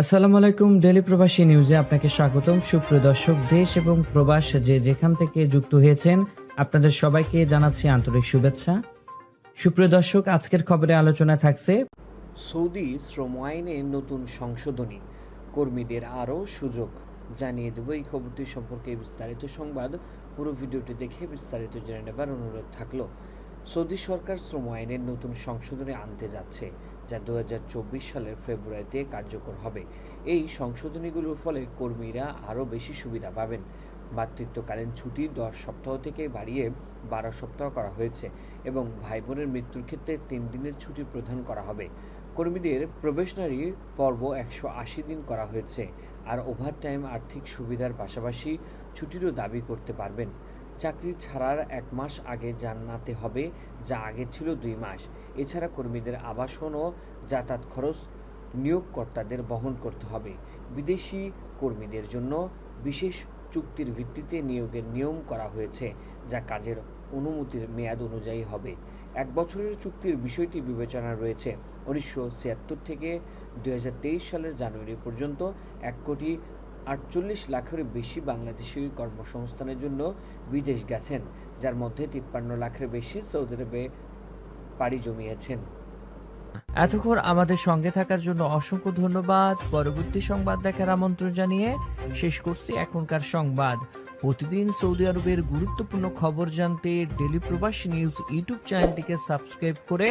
আসসালামু আলাইকুম ডেলি প্রবাসী নিউজে আপনাকে স্বাগতম। সুপ্রিয় দর্শক, দেশ এবং প্রবাস যে যেখান থেকে যুক্ত হয়েছেন, আপনাদের সবাইকে জানাচ্ছি আন্তরিক শুভেচ্ছা। সুপ্রিয় দর্শক, আজকের খবরে আলোচনা থাকছে সৌদি শ্রম আইনে নতুন সংশোধনী। কর্মীদের আরও সুযোগ জানিয়ে দেব এই খবরটি সম্পর্কে বিস্তারিত সংবাদ। পুরো ভিডিওটি দেখে বিস্তারিত জেনে নেবার অনুরোধ থাকল। সৌদি সরকার শ্রম আইনের নতুন সংশোধনী আনতে যাচ্ছে। যা দু হাজার চব্বিশ সালের ফেব্রুয়ারিতে কার্যকর হবে। এই সংশোধনীগুলোর ফলে কর্মীরা আরও বেশি সুবিধা পাবেন। মাতৃত্বকালীন ছুটি দশ সপ্তাহ থেকে বাড়িয়ে বারো সপ্তাহ করা হয়েছে এবং ভাই বোনের মৃত্যুর ক্ষেত্রে তিন দিনের ছুটি প্রদান করা হবে। কর্মীদের প্রবেশনারি পর্ব একশো আশি দিন করা হয়েছে। আর ওভারটাইম আর্থিক সুবিধার পাশাপাশি ছুটিরও দাবি করতে পারবেন। চাকরি ছাড়ার এক মাস আগে জানাতে হবে, যা আগে ছিল দুই মাস। এছাড়া কর্মীদের আবাসন ও যাতায়াত খরচ নিয়োগকর্তাদের বহন করতে হবে। বিদেশি কর্মীদের জন্য বিশেষ চুক্তির ভিত্তিতে নিয়োগের নিয়ম করা হয়েছে, যা কাজের অনুমতির মেয়াদ অনুযায়ী হবে। এক বছরের চুক্তির বিষয়টি বিবেচনা রয়েছে। উনিশশো ছিয়াত্তর থেকে দুই হাজার তেইশ সালের জানুয়ারি পর্যন্ত এক কোটি আটচল্লিশ লাখের বেশি বাংলাদেশি কর্মসংস্থানের জন্য বিদেশ গেছেন, যার মধ্যে তিপ্পান্ন লাখের বেশি সৌদি আরবে পাড়ি জমিয়েছেন। এতক্ষণ আমাদের সঙ্গে থাকার জন্য অসংখ্য ধন্যবাদ। পরবর্তী সংবাদ দেখার আমন্ত্রণ জানিয়ে শেষ করছি এখনকার সংবাদ। প্রতিদিন সৌদি আরবের গুরুত্বপূর্ণ খবর জানতে ডেলি প্রবাসী নিউজ ইউটিউব চ্যানেলটিকে সাবস্ক্রাইব করে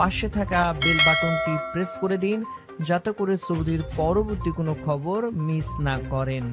পাশে থাকা বেল বাটনটি প্রেস করে দিন। যাতে করে সৌদির পরবর্তী কোনো খবর মিস না করেন।